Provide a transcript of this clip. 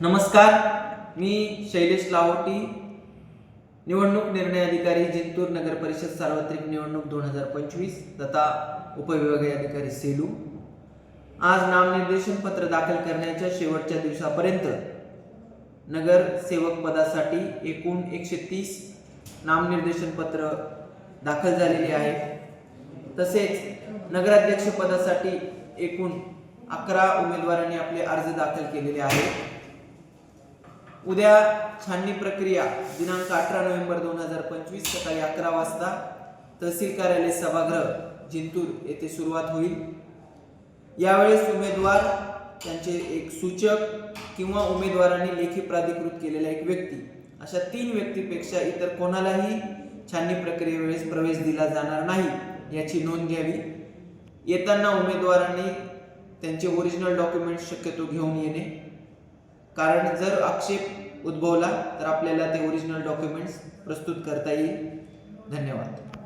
नमस्कार मी शैलेश लाहोटी निवडणूक निर्णय अधिकारी जिंतूर नगर परिषद सार्वत्रिक निवडणूक दोन हजार पंचवीस तथा उपविभागीय अधिकारी सेलू. आज नामनिर्देशन पत्र दाखल करण्याच्या शेवटच्या दिवसापर्यंत नगरसेवक पदासाठी एकूण एकशे तीस नामनिर्देशन पत्र दाखल झालेली आहेत तसेच नगराध्यक्ष पदासाठी एकूण अकरा उमेदवारांनी आपले अर्ज दाखल केलेले आहेत. उद्या छाननी प्रक्रिया दिनांक अठरा नोव्हेंबर दोन हजार पंचवीस सकाळी अकरा वाजता तहसील कार्यालय सभागृह जिंतूर येथे सुरुवात होईल. यावेळेस उमेदवार त्यांचे एक सूचक किंवा उमेदवारांनी लेखी प्राधिकृत केलेला एक व्यक्ती. अशा तीन व्यक्तीपेक्षा इतर कोणालाही छाननी प्रक्रियेवेळेस प्रवेश दिला जाणार नाही याची नोंद घ्यावी. येताना उमेदवारांनी त्यांचे ओरिजिनल डॉक्युमेंट्स शक्यतो घेऊन येणे. कारण जर आक्षेप उद्भवला तर आपल्याला ते ओरिजिनल डॉक्युमेंट्स प्रस्तुत करता येईल. धन्यवाद.